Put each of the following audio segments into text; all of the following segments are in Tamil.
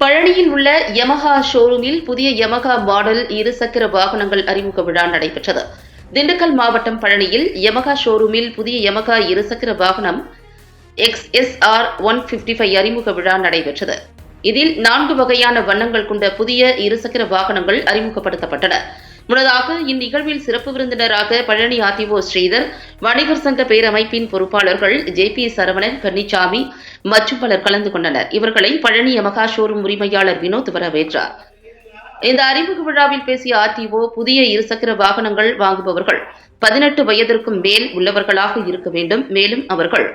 பழனியில் உள்ள யமஹா ஷோரூமில் புதிய யமஹா மாடல் இருசக்கர வாகனங்கள் அறிமுக விழா நடைபெற்றது. திண்டுக்கல் மாவட்டம் பழனியில் யமஹா ஷோரூமில் புதிய யமஹா இருசக்கர வாகனம் X S R one fifty five அறிமுக விழா நடைபெற்றது. இதில் நான்கு வகையான வண்ணங்கள் கொண்ட புதிய இருசக்கர வாகனங்கள் அறிமுகப்படுத்தப்பட்டன. முன்னதாக இந்நிகழ்வில் சிறப்பு விருந்தினராக பழனி ஆர்டிஓ ஸ்ரீதர் வணிகர் சங்க பேரமைப்பின் பொறுப்பாளர்கள் ஜே பி சரவணன் கன்னிச்சாமி மற்றும் பலர் கலந்து கொண்டனர். இவர்களை பழனி யமகா ஷோரூம் உரிமையாளர் வினோத் வரவேற்றார். இந்த அறிமுக விழாவில் பேசிய ஆர்டிஓ புதிய இருசக்கர வாகனங்கள் வாங்குபவர்கள் பதினெட்டு வயதிற்கும் மேல் உள்ளவர்களாக இருக்க வேண்டும். மேலும் அவர்கள்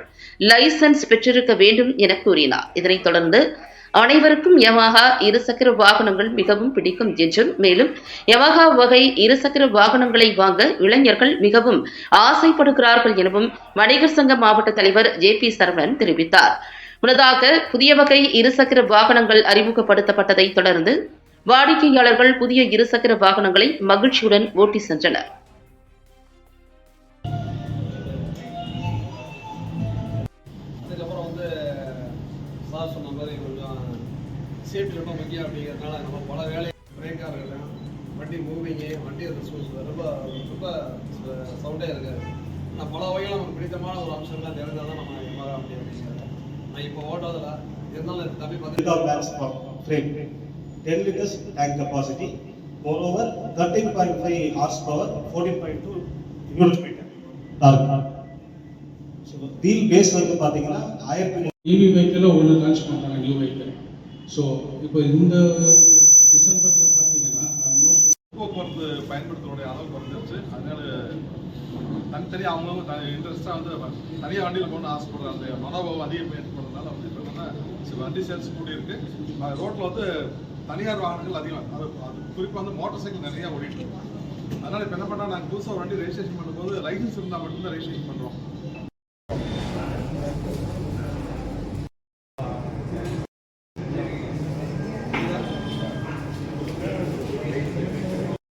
லைசன்ஸ் பெற்றிருக்க வேண்டும் என கூறினார். இதனைத் தொடர்ந்து அனைவருக்கும் யமஹா இருசக்கர வாகனங்கள் மிகவும் பிடிக்கும் என்றும் மேலும் யமஹா வகை இருசக்கர வாகனங்களை வாங்க இளைஞர்கள் மிகவும் ஆசைப்படுகிறார்கள் எனவும் வணிகர் சங்க மாவட்ட தலைவர் ஜே பி சரவணன் தெரிவித்தார். முன்னதாக புதிய வகை இருசக்கர வாகனங்கள் அறிமுகப்படுத்தப்பட்டதை தொடர்ந்து வாடிக்கையாளர்கள் புதிய இருசக்கர வாகனங்களை மகிழ்ச்சியுடன் ஓட்டி சென்றனர். சார் சொன்ன மாதிரி கொஞ்சம் சேஃப்டி ரொம்ப முக்கியம் அப்படிங்கிறதுனால நம்ம பல வேலை பிரேக்காக வண்டி மூவிங்கு வண்டி ரெஸ்பான்ஸ் ரொம்ப ரொம்ப சவுண்டே இருக்காரு நான் பல வகையில் நமக்கு பிடித்தமான ஒரு அம்சம்லாம் தெரிஞ்சால் தான் நம்ம எம்ஆர் அப்படி அப்படிங்கிறது நான் இப்போ ஓட்டதில் இருந்தாலும் இந்த தம்பி பார்த்து without bags for frame. 10 liters tank capacity. Moreover, 13.5 horsepower, 14.2 newton meter. Meter So, wheel base வந்து பாத்தீங்கன்னா ஆயிரத்தி இவி வெஹிக்கிளில் ஒன்று லான்ச் பண்ணுறாங்க நியூ வெஹிக்கிள் ஸோ இப்போ இந்த டிசம்பரில் பார்த்தீங்கன்னா ஆல்மோஸ்ட் போக்குவரத்து பயன்படுத்துறதுடைய அளவு குறைஞ்சிருச்சு. அதனால தனித்தனியாக அவங்கவுங்க த இன்ட்ரெஸ்ட்டாக வந்து தனியாக வண்டியில் போகணும்னு ஆசைப்படுற அந்த மனோபாவம் அதிகம் ஏற்படுறதுனால வந்து இப்போ என்னன்னா சில வண்டி சேல்ஸ் கூடி இருக்கு ரோட்டில் வந்து தனியார் வாகனங்கள் அதிகம். அது அது குறிப்பாக வந்து மோட்டார் சைக்கிள் நிறையா ஓடிட்டு இருக்கு. அதனால இப்போ என்ன பண்ணால் நாங்கள் புதுசாக வண்டி ரெஜிஸ்ட்ரேஷன் பண்ணும்போது லைசன்ஸ் இருந்தால் மட்டும்தான் ரெஜிஸ்ட்ரேஷன் பண்ணுறோம்.